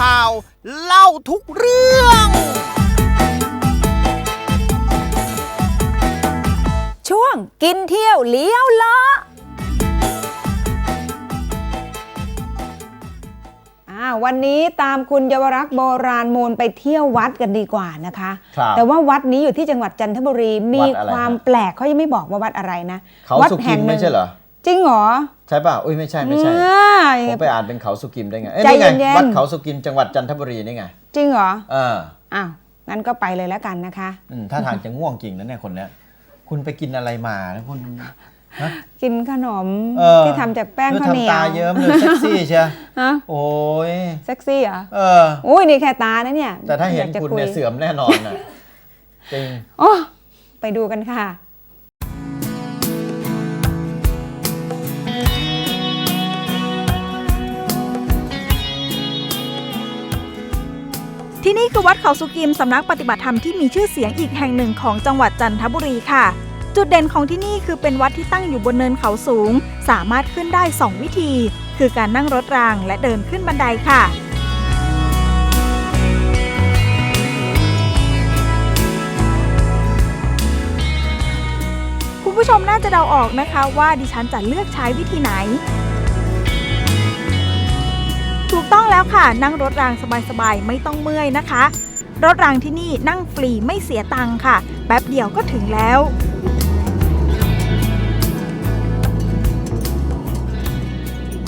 ข่าว เล่าทุกเรื่อง ช่วงกินเที่ยวเลี้ยวเลาะอ่าวันนี้ตามคุณเยาวรักษ์โบราณมูลไปเที่ยววัดกันดีกว่านะคะครับแต่ว่าวัดนี้อยู่ที่จังหวัดจันทบุรีมีวัดอะไรความฮะแปลกเขายังไม่บอกว่าวัดอะไรนะเขาวัดสุกิแห่มงหนึ่ไม่งใช่เห รอจริงเหรอ ใช่ป่ะอุ้ยไม่ใช่ไม่ใช่ อ่าผมไปอ่านเป็นเขาสุกิมได้ไงเอ้ยใจนี่ไงเย็นๆ วัดเขาสุกิมจังหวัดจันทบุรีนี่ไงจริงเหรอ เอออ้าว งั้นก็ไปเลยแล้วกันนะคะ อืมถ้าทางจะง่วงจริงนะเนี่ยคนเนี้ยคุณไปกินอะไรมานะคุณฮะ กินขนมเออที่ทำจากแป้งดูข้าวเหนียวทำตาเยิ้มเลยเซ็กซี่เชียวฮะโอ้ยเซ็กซี่เหรอ เออ อุ้ยนี่แค่ตานะเนี่ยแต่ถ้าเห็นอยกจะคุณยเนี่ยเสื่อมแน่นอนน่ะจริง โอ้ไปดูกันค่ะ ที่นี่คือวัดเขาสุกิมสำนักปฏิบัติธรรมที่มีชื่อเสียงอีกแห่งหนึ่งของจังหวัดจันทบุรีค่ะ จุดเด่นของที่นี่คือเป็นวัดที่ตั้งอยู่บนเนินเขาสูง สามารถขึ้นได้ 2 วิธี คือการนั่งรถรางและเดินขึ้นบันไดค่ะคุณผู้ชมน่าจะเดาออกนะคะว่าดิฉันจะเลือกใช้วิธีไหน แล้วค่ะ นั่งรถรางสบายๆ ไม่ต้องเมื่อยนะคะ รถรางที่นี่นั่งฟรีไม่เสียตังค์ค่ะ แป๊บเดียวก็ถึงแล้ว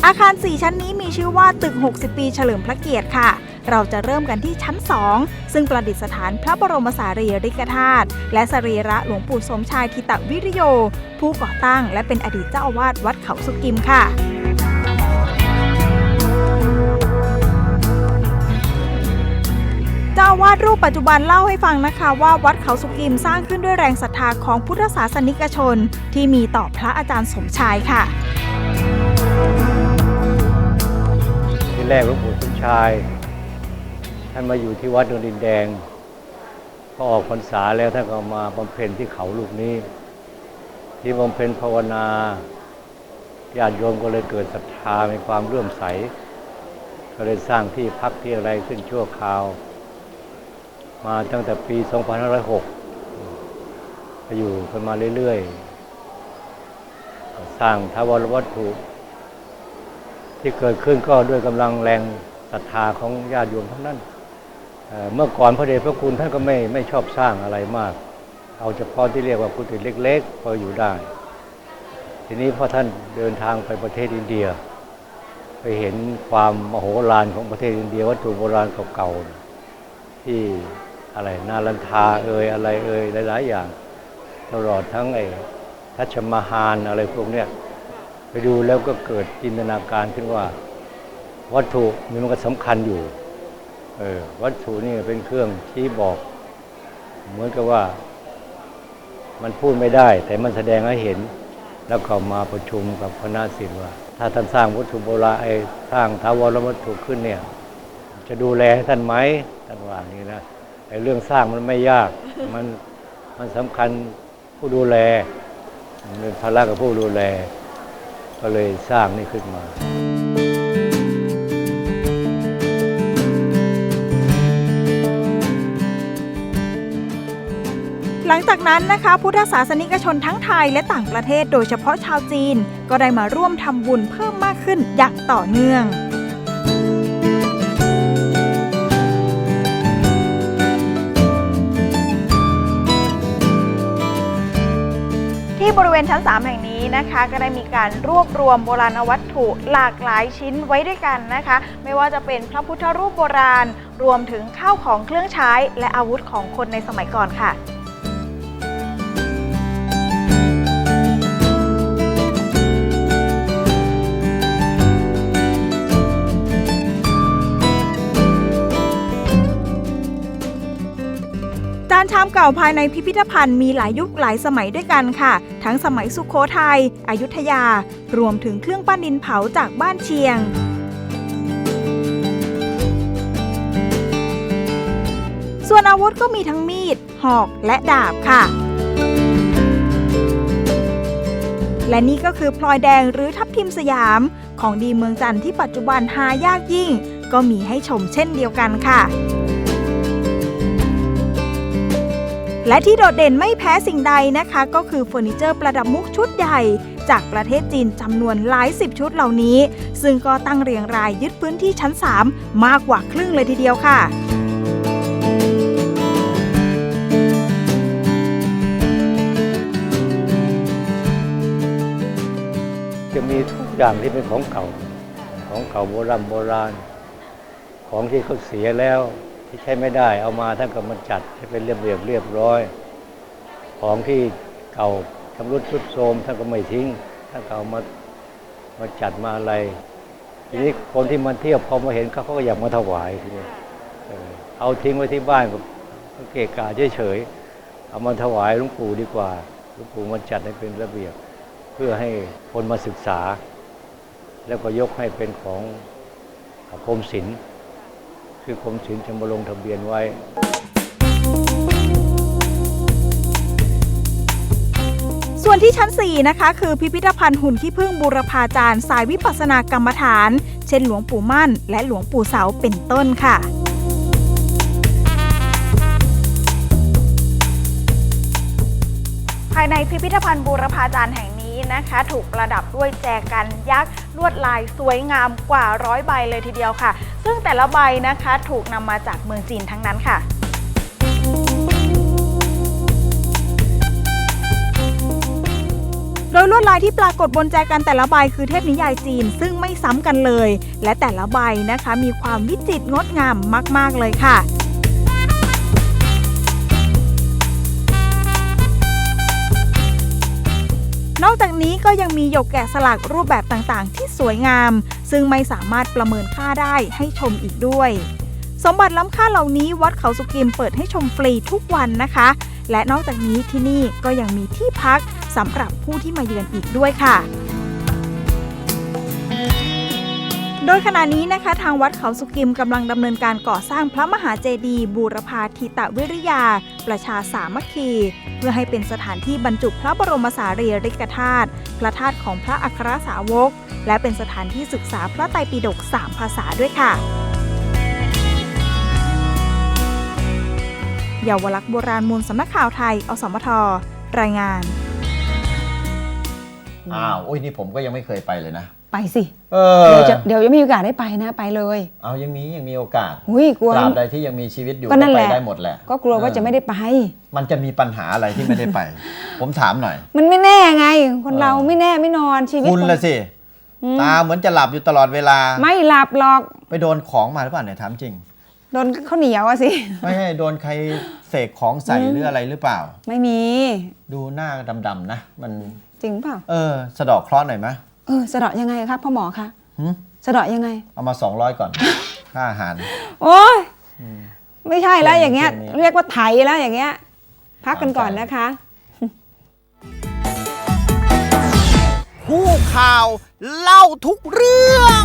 อาคาร 4 ชั้นนี้มีชื่อว่าตึก 60 ปีเฉลิมพระเกียรติค่ะ เราจะเริ่มกันที่ชั้น 2 ซึ่งประดิษฐานพระบรมสารีริกธาตุและสรีระหลวงปู่สมชายทิตวิริโย ผู้ก่อตั้งและเป็นอดีตเจ้าอาวาสวัดเขาสุกิมค่ะาวาดรูปปัจจุบันเล่าให้ฟังนะคะ ว่าวัดเขาสุกิมสร้างขึ้นด้วยแรงศรัทธาของพุทธศาสนิกชน ที่มีต่อพระอาจารย์สมชายค่ะ ที่แรกหลวงปู่สมชายท่านมาอยู่ที่วัดดงดินแดงพอออกพรรษาแล้วท่านก็มาบำเพ็ญที่เขาลูกนี้ ที่บำเพ็ญภาวนาญาติโยมก็เลยเกิดศรัทธามีความเลื่อมใส ก็เลยสร้างที่พักที่อะไรขึ้นชั่วคราว มาตั้งแต่ปี 2506ก็อยู่กันมาเรื่อยๆ สร้างทาวรวัตถุ ที่เกิดขึ้นก็ด้วยกำลังแรงศรัทธาของญาติโยมทั้งนั้นเเมื่อก่อนพระเดชพระคุณท่านก็ไม่ไม่ชอบสร้างอะไรมาก เอาเฉพาะที่เรียกว่ากุฏิเล็ก ๆ พออยู่ได้ ทีนี้พอท่านเดินทางไปประเทศอินเดียไปเห็นความมโหฬารของประเทศอินเดียวัตถุโบราณเก่าๆที่ อะไรนาลันทาเอ่ยอะไรเอ่ยหลายๆอย่าง ตลอดทั้งไอ้ทัชมาฮานอะไรพวกเนี้ยไปดูแล้วก็เกิดจินตนาการขึ้นว่า วัตถุนี่มันก็สำคัญอยู่เออวัตถุนี่เป็นเครื่องชี้บอก เหมือนกับว่า มันพูดไม่ได้ แต่มันแสดงให้เห็น แล้วก็มาประชุมกับคณะศิลป์ว่า ถ้าท่านสร้างวัตถุโบราณไอ้สร้างท้าวรวัตถุขึ้นเนี่ย จะดูแลให้ท่านไหมท่านว่าอย่างนี้นะ อ้เรื่องสร้างมันไม่ยาก มันมันสำคัญผู้ดูแลมันเป็นภาระกับผู้ดูแล ก็เลยสร้างนี่ขึ้นมาหลังจากนั้นนะคะพุทธศาสนิกชนทั้งไทยและต่างประเทศโดยเฉพาะชาวจีน ก็ได้มาร่วมทำบุญเพิ่มมากขึ้นอย่างต่อเนื่อง ที่บริเวณชั้น 3 แห่งนี้นะคะ ก็ได้มีการรวบรวมโบราณวัตถุหลากหลายชิ้นไว้ด้วยกันนะคะ ไม่ว่าจะเป็นพระพุทธรูปโบราณ รวมถึงข้าวของเครื่องใช้ และอาวุธของคนในสมัยก่อนค่ะานชามเก่าภายในพิพิธภัณฑ์มีหลายยุคหลายสมัยด้วยกันค่ะ ทั้งสมัยสุขโขทยัยอยุธยา รวมถึงเครื่องปั้นดินเผาจากบ้านเชียงส่วนอาวุธก็มีทั้งมีด หอก และดาบค่ะ และนี่ก็คือพลอยแดงหรือทับทิมสยาม ของดีเมืองจันทร์ที่ปัจจุบันหายากยิ่ง ก็มีให้ชมเช่นเดียวกันค่ะ และที่โดดเด่นไม่แพ้สิ่งใดนะคะ ก็คือเฟอร์นิเจอร์ประดับมุกชุดใหญ่ จากประเทศจีนจำนวนหลายสิบชุดเหล่านี้ ซึ่งก็ตั้งเรียงรายยึดพื้นที่ชั้น 3 มากกว่าครึ่งเลยทีเดียวค่ะจะมีทุกอย่างที่เป็นของเก่า ของเก่าโบราณโบราณ ของที่เขาเสียแล้ว ที่ใช้ไม่ได้ เอามาท่านก็มาจัดให้เป็นเรียบเรียบเรียบร้อย ของที่เก่าชำรุดทรุดโทรมท่านก็ไม่ทิ้งท่านก็เอามามาจัดมาอะไรทีนี้คนที่มาเที่ยวพอมาเห็นเขาเขาก็อยากมาถวายทีนี้เออเอาทิ้งไว้ที่บ้านก็ก็เกะกะเฉยๆเอามาถวายหลวงปู่ดีกว่าหลวงปู่มาจัดให้เป็นระเบียบ เพื่อให้คนมาศึกษา แล้วก็ยกให้เป็นของกรมศิลป์ คือกรมศิลป์จะมาลงทะเบียนไว้ ส่วนที่ชั้น 4 นะคะ คือพิพิธภัณฑ์หุ่นขี้ผึ้งบูรพาจารย์สายวิปัสสนากรรมฐาน เช่นหลวงปู่มั่น และหลวงปู่เสาเป็นต้นค่ะภายในพิพิธภัณฑ์บูรพาจารย์แห่ง นะคะ ถูกประดับด้วยแจกันยักษ์ลวดลายสวยงามกว่าร้อยใบเลยทีเดียวค่ะ ซึ่งแต่ละใบนะคะถูกนำมาจากเมืองจีนทั้งนั้นค่ะโดยลวดลายที่ปรากฏบนแจกันแต่ละใบคือเทพนิยายจีนซึ่งไม่ซ้ำกันเลย และแต่ละใบนะคะมีความวิจิตรงดงามมาก ๆ เลยค่ะ นอกจากนี้ก็ยังมีหยกแกะสลักรูปแบบต่างๆ ที่สวยงาม ซึ่งไม่สามารถประเมินค่าได้ให้ชมอีกด้วย สมบัติล้ำค่าเหล่านี้วัดเขาสุกิมเปิดให้ชมฟรีทุกวันนะคะ และนอกจากนี้ที่นี่ก็ยังมีที่พักสำหรับผู้ที่มาเยือนอีกด้วยค่ะ โดยขณะนี้นะคะทางวัดเขาสุกิมกำลังดำเนินการก่อสร้างพระมหาเจดีย์บูรพาทิตวิริยา ประชาสามัคคี เพื่อให้เป็นสถานที่บรรจุพระบรมสารีริกธาตุพระธาตุของพระอัครสาวก และเป็นสถานที่ศึกษาพระไตรปิฎก3ภาษาด้วยค่ะเยาวลักษณ์โบราณมูลสำนักข่าวไทย อสมท รายงาน อ้าว อุ้ยนี่ผมก็ยังไม่เคยไปเลยนะ ไปสิเออ เดี๋ยวจะเดี๋ยวยังมีโอกาสได้ไปนะไปเลย เอายังมียังมีโอกาสหุยกลัว ตราบใดที่ยังมีชีวิตอยู่ก็นั่นไปแหละได้หมดแหละก็กลัวว่าเออจะไม่ได้ไป มันจะมีปัญหาอะไรที่ไม่ได้ไป ผมถามหน่อย มันไม่แน่ไง คนเออ เราไม่แน่ไม่นอนชีวิตคุณนละสิ อืมตาเหมือนจะหลับอยู่ตลอดเวลา ไม่หลับหรอกไปโดนของมาหรือเปล่าเนี่ยถามจริง โดนข้าวเหนียวอะสิ ไม่ใช่โดนใครเสกของใส่หรืออะไรหรือเปล่า ไม่มี ดูหน้าดำๆนะ มัน จริงเปล่า เออ สะเดอกเคราะห์หน่อยไหม เออสะเดาะยังไงครับพ่อหมอคะหึสะเดาะยังไง เอามา200ก่อน ค่าอาหาร โอ้ยไม่ใช่แล้วอย่างเงี้ยช่วงนี้เรียกว่าไถแล้วอย่างเงี้ย พักกันก่อนนะคะ ผู้ข่าวเล่าทุกเรื่อง